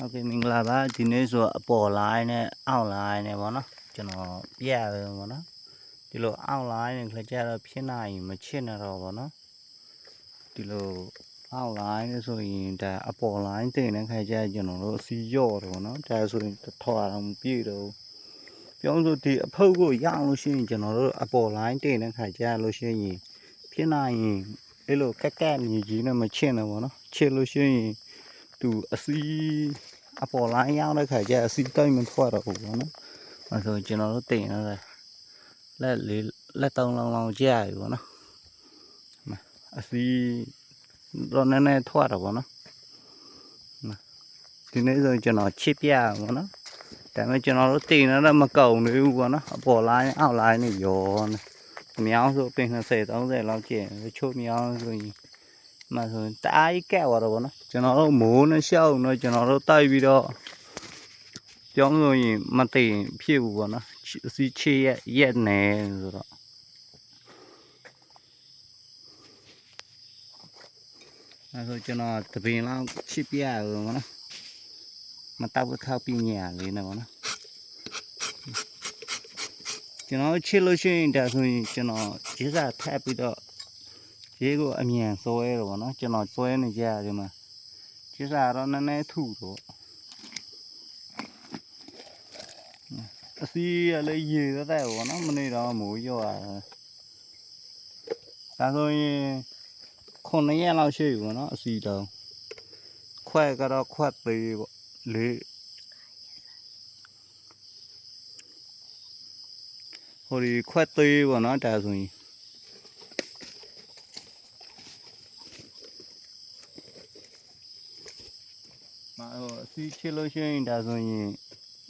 ဟုတ်ကဲ့မင်္ဂလာပါဒီနေ့ဆိုအပေါ် line နဲ့အောက် line နဲ့ပေါ့နော်ကျွန်တော်ပြရပဲပေါ့နော်ဒီလိုအောက် line နဲ့ခကြတော့ဖြစ်နိုင်မချစ်နေတော့ပေါ့နော်ဒီလိုအောက် line နဲ့ဆိုရင်ဒါအပေါ် line တင်တဲ့ခကြကျွန်တော်တို့အစီရော့တော့ပေါ့နော်ဒါဆိုရင်ထော်အောင်မပြည့်တော့ပြောဆိုဒီအဖုတ်ကိုရအောင်လို့ရှိရင်ကျွန်တော်တို့အပေါ် line တင်တဲ့ခကြလို့ရှိရင်ဖြစ်နိုင်ရင်အဲ့လိုကက်ကက်မြေကြီးနဲ့မချစ်နေပေါ့နော်ချစ်လို့ရှိရင်သူအစီ အပေါ်လိုင်းရောက်တဲ့ခါကျအစီတိုက်မထွက်တော့ဘူးပေါ့နော်။အဲဆိုကျွန်တော်တို့တင်ရတယ်လက်လေးလက်သုံးလုံးလုံးကြာပြီပေါ့နော်။အစီတော့နည်းနည်းထွက်တော့ပေါ့နော်။ဒီနေ့ဆိုကျွန်တော်ချစ်ပြပေါ့နော်။ဒါပေမဲ့ကျွန်တော်တို့တင်ရတော့မကုန်သေးဘူးပေါ့နော်။အပေါ်လိုင်းအောက်လိုင်းနေရောနေ။အများဆိုပင်20 30လောက်ကျင်တချို့များဆိုရင် မှဆိုရင်တအားကြီးကက်သွားတော့ဗောနော်ကျွန်တော်တို့မိုးနဲ့ရှောက်တော့ကျွန်တော်တို့တိုက်ပြီးတော့ပြောင်းလို့ရင်မသိရင်ဖြစ်ဘူးဗောနော်ချအစီချေရက်ရက်နေဆိုတော့အဲဆိုကျွန်တော်တပင်လောက်ချစ်ပြရလို့ဗောနော်မတောက်ခောက်ပြညာလေးနဲ့ဗောနော်ကျွန်တော်ချစ်လို့ရှိရင်ဒါဆိုရင်ကျွန်တော်ဂျေစာထပ်ပြီးတော့ ရေးကိုအမြန်စွဲတော့ဗောနော်ကျွန်တော်စွဲနေကြရတယ်မှာကျစ်စာတော့နည်းနည်းထုတော့အစီရလေးရေသက်သက်ဗောနော်မနေ့တော့မိုးရော့ရတယ်ဒါဆိုရင်ခုနှစ်ရက်လောက်ရှိပြီဗောနော်အစီတောင်ခွက်ကတော့ခွက်သေးဗောလေးဟိုဒီခွက်သေးဗောနော်ဒါဆိုရင် မဟိုအစီချစ်လို့ရှိရင်ဒါဆိုရင်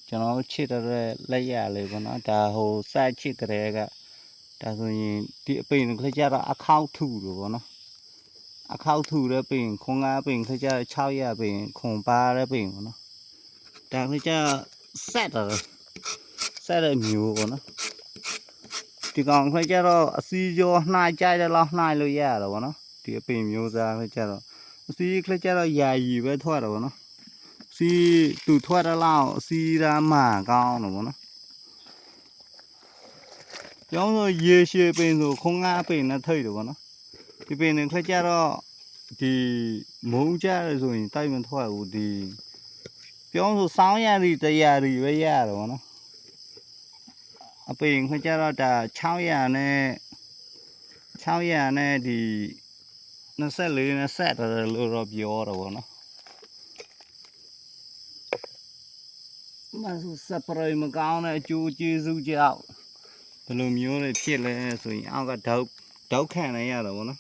ကျွန်တော်ချစ်တဲ့လက်ရလေးပေါ့နော်ဒါဟိုစချစ်တဲ့ကဒါဆိုရင်ဒီအပိန်ခကြတော့အခောက်ထုလို့ပေါ့နော်အခောက်ထုတဲ့ပိန်ခွန်ငါပိန်ခကြ6ရပိန်ခွန်ပါတဲ့ပိန်ပေါ့နော်ဒါခကြဆက်တယ်ဆက်တဲ့မျိုးပေါ့နော်ဒီကောင်ခကြတော့အစီကျော်နှိုင်းကြတဲ့လောက်နှိုင်းလို့ရတာပေါ့နော်ဒီအပိန်မျိုးစားခကြတော့အစီခကြတော့ယာယီပဲထွက်တယ်ပေါ့နော် စီတူထွက်တော့လောက်စီရာမကောင်းတော့ဗောနော်ကျောင်းဆိုရေရှည်ပင်ဆိုခုံငါပင်နဲ့ထိတ်တယ်ဗောနော်ဒီပင်နဲ့ခက်ကြတော့ဒီမုံကြရဆိုရင်တိုက်မထွက်ဘူးဒီပြောင်းဆိုစောင်းရသည်တရားသည်ပဲရတော့ဗောနော်အပင်ခက်ကြတော့ဒါ600နဲ့600နဲ့ဒီ24နဲ့ဆက်တယ်လို့တော့ပြောတော့ဗောနော် မဆူစပရိုမကောင်းတဲ့အကျိုးကျေးဇူးကြောင့်ဘယ်လိုမျိုးလဲဖြစ်လဲဆိုရင်အောက်ကဒေါက်ဒေါက်ခံနေရတော့ဗောနော်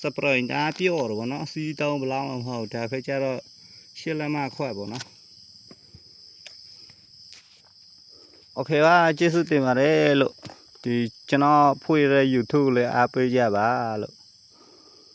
စပရိုဒါပြော့တော့ဗောနော်အစီတောင်းဘလောက်မှမဟုတ်ဒါခက်ကြတော့ရှစ်လက်မခွက်ဗောနော်โอเคပါကျေးဇူးတင်ပါတယ်လို့ဒီကျွန်တော်ဖွေတဲ့ YouTube လည်းအားပေးကြပါလို့